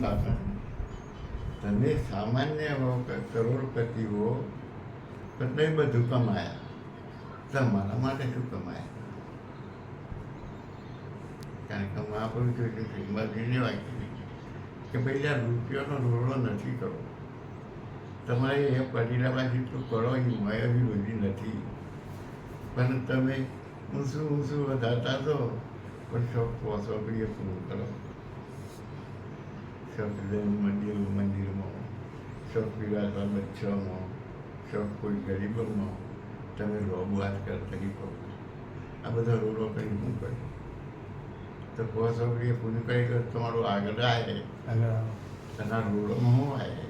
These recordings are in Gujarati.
માનતા હતા. તમે સામાન્ય કરોડપતિઓ કે કરોડપતિ હો તો નહીં બધું કમાયા. તમારા માટે શું કમાયા? કારણ કે મહાપુરુષો જે શ્રીમદજીને વાંચી કે ભાઈ આ રૂપિયાનો રોડો નથી કરવો તમારે એ પડીલામાં તો કરો, એ મળે એવી બધી નથી. પણ તમે ઊંચું ઊંચું વધારતા તો પણ શોખ પોસો કરીએ પૂરું કરો. શોખ મંદિર મંદિરમાં શોખ પીવાતા બચ્ચામાં શોખ કોઈ ગરીબોમાં તમે રોબવાત કરતા કહો આ બધા રોડો કરી શું કર્યું તો કહો છો કે પૂરું કરી? તમારું આગળ આવે. એના રોડોમાં શું આવે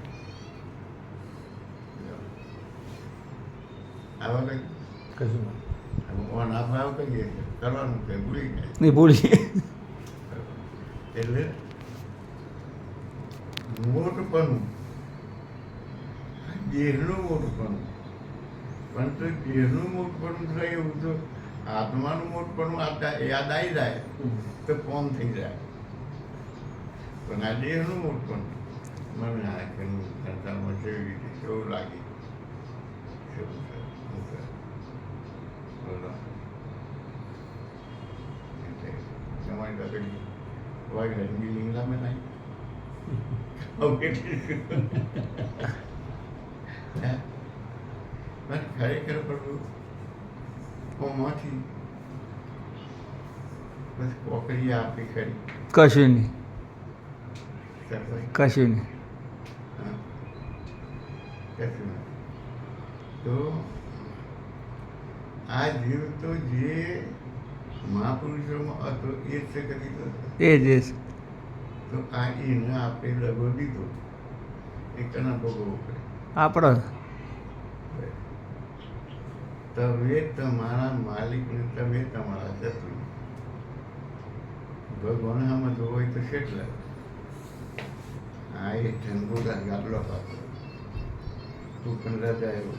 આવા કંઈ? કશું. ઓન ભાવ કહીએ કરવાનું કંઈ ભૂલી જાય નહીં ભૂલીએ એટલે મોટપણું દેહનું મોટપણું પણ તો દેહનું મોટપણું થાય એવું તો આત્માનું મોટપણું યાદ આવી જાય તો કોમ થઈ જાય પણ આ દેહનું મોટપણું મને આ કેનું સંસારમાં કેવી રીતે કેવું લાગે કેવું તમારી પાસે વાગ્યા મિલિંગ લામે નહીં ખરેખર પડવું કોમાંથી બસ કોકરી આપી ખરી કશું નહીં. કશું નહીં. કશું તો આ જીવ તો જે મહાપુરુષોમાં હતો એ જ છે કરી એ જ એ જ. તો એને આપણે લગો દીધો એ કના ભોગવવું પડે. આપણો તમે તમારા માલિકને તમે તમારા શત્રુ ભગવાન આમાં હોય તો કેટલા? આ એ ઠંડોદા ગાટલો પાકો. તું પણ રજા એવો.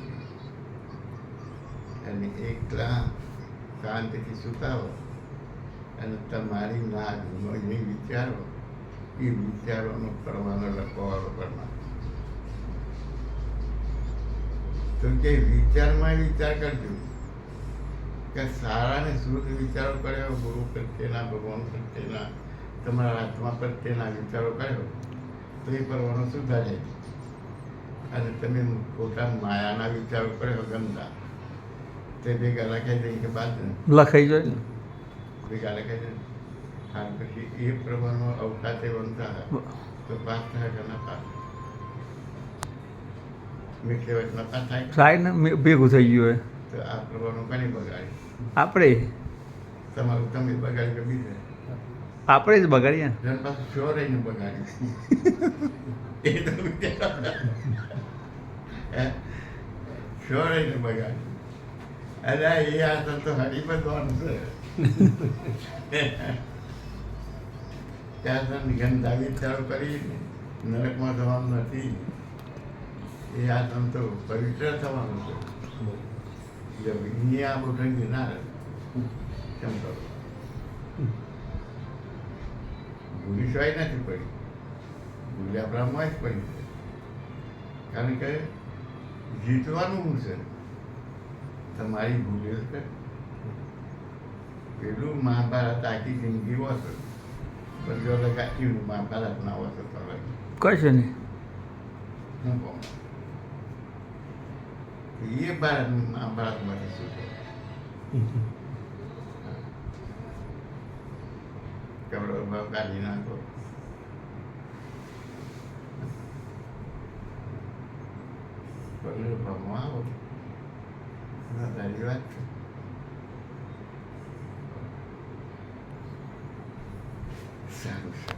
અને એકલા શાંતિથી સુતાવો. અને તમારી ના જે વિચારો એ વિચારોનો કરવાનો લખવાનો કરવાનો તો કે વિચારમાં વિચાર કરજો. કે સારા ને શુદ્ધ વિચારો કર્યો ગુરુ પ્રત્યેના ભગવાન પ્રત્યેના તમારા આત્મા પ્રત્યેના વિચારો કર્યો તો એ પરવાનો સુધારે. અને તમે પોતા માયાના વિચારો કર્યો ગંદા. તે ભેગા લખાઈ દઈ કે બાદ. લખાઈ જાય ભેગા લખાઈ દે અને પછી એ પ્રમાણમાં અવકાશે બનતા તો પાસ થાય કે ના લેવલના પાસ થાય. થાય ને ભેગું થઈ ગયું તો આ પ્રમાણમાં કની બગાડી? આપણે. તમારું તમે બગાડી કે બીજે? આપણે જ બગાડીએ શ્યોર રહીને બગાડી. એ તો શ્યોર રહીને બગાડી. અરે એ આ તો હરી બધવાનું છે. ત્યાં તો ગંદા ચાલુ કરી, નરકમાં જવાનું નથી. એ આ તમ તો પવિત્ર થવાનું છે. વિજ્ઞા બધું ના રહે કેમ કરો? ભૂલી સિવાય નથી પડી. ભૂલ્યા આપણામાં જ પડી છે. કારણ કે જીતવાનું હું છે. તમારી ભૂલે છે પેલું મહાભારત આખી જિંદગી વસો બધો લગાડ્યું મહાભારત ના વસો તો કશું નહીં હું કહું એ ભારત મહાભારતમાંથી શું છે કવડો ભાવ કાઢી નાખો કવડો ભાવમાં આવો ના તારી વાત છે સારું સારું